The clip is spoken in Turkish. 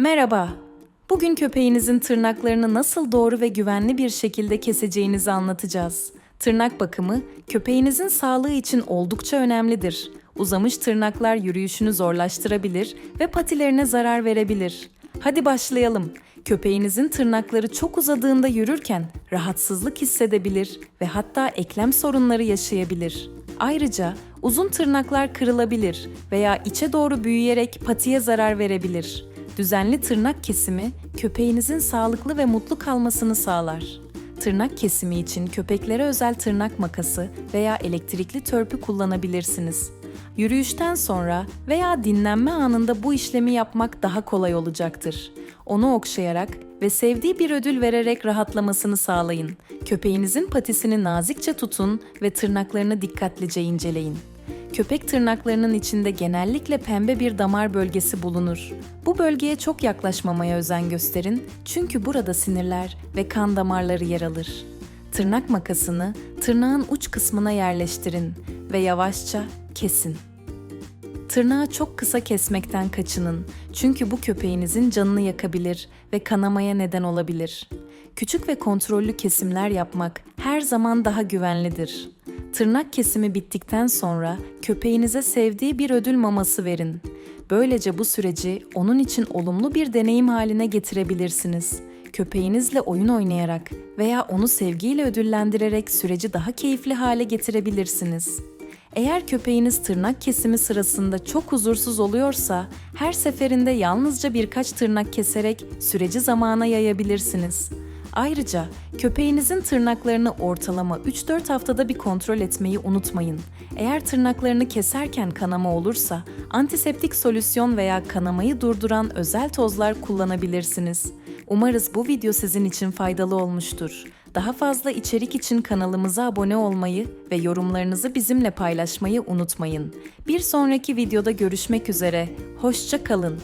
Merhaba. Bugün köpeğinizin tırnaklarını nasıl doğru ve güvenli bir şekilde keseceğinizi anlatacağız. Tırnak bakımı köpeğinizin sağlığı için oldukça önemlidir. Uzamış tırnaklar yürüyüşünü zorlaştırabilir ve patilerine zarar verebilir. Hadi başlayalım. Köpeğinizin tırnakları çok uzadığında yürürken rahatsızlık hissedebilir ve hatta eklem sorunları yaşayabilir. Ayrıca uzun tırnaklar kırılabilir veya içe doğru büyüyerek patiye zarar verebilir. Düzenli tırnak kesimi köpeğinizin sağlıklı ve mutlu kalmasını sağlar. Tırnak kesimi için köpeklere özel tırnak makası veya elektrikli törpü kullanabilirsiniz. Yürüyüşten sonra veya dinlenme anında bu işlemi yapmak daha kolay olacaktır. Onu okşayarak ve sevdiği bir ödül vererek rahatlamasını sağlayın. Köpeğinizin patisini nazikçe tutun ve tırnaklarını dikkatlice inceleyin. Köpek tırnaklarının içinde genellikle pembe bir damar bölgesi bulunur. Bu bölgeye çok yaklaşmamaya özen gösterin çünkü burada sinirler ve kan damarları yer alır. Tırnak makasını tırnağın uç kısmına yerleştirin ve yavaşça kesin. Tırnağı çok kısa kesmekten kaçının çünkü bu köpeğinizin canını yakabilir ve kanamaya neden olabilir. Küçük ve kontrollü kesimler yapmak her zaman daha güvenlidir. Tırnak kesimi bittikten sonra köpeğinize sevdiği bir ödül maması verin. Böylece bu süreci onun için olumlu bir deneyim haline getirebilirsiniz. Köpeğinizle oyun oynayarak veya onu sevgiyle ödüllendirerek süreci daha keyifli hale getirebilirsiniz. Eğer köpeğiniz tırnak kesimi sırasında çok huzursuz oluyorsa, her seferinde yalnızca birkaç tırnak keserek süreci zamana yayabilirsiniz. Ayrıca köpeğinizin tırnaklarını ortalama 3-4 haftada bir kontrol etmeyi unutmayın. Eğer tırnaklarını keserken kanama olursa, antiseptik solüsyon veya kanamayı durduran özel tozlar kullanabilirsiniz. Umarız bu video sizin için faydalı olmuştur. Daha fazla içerik için kanalımıza abone olmayı ve yorumlarınızı bizimle paylaşmayı unutmayın. Bir sonraki videoda görüşmek üzere. Hoşça kalın.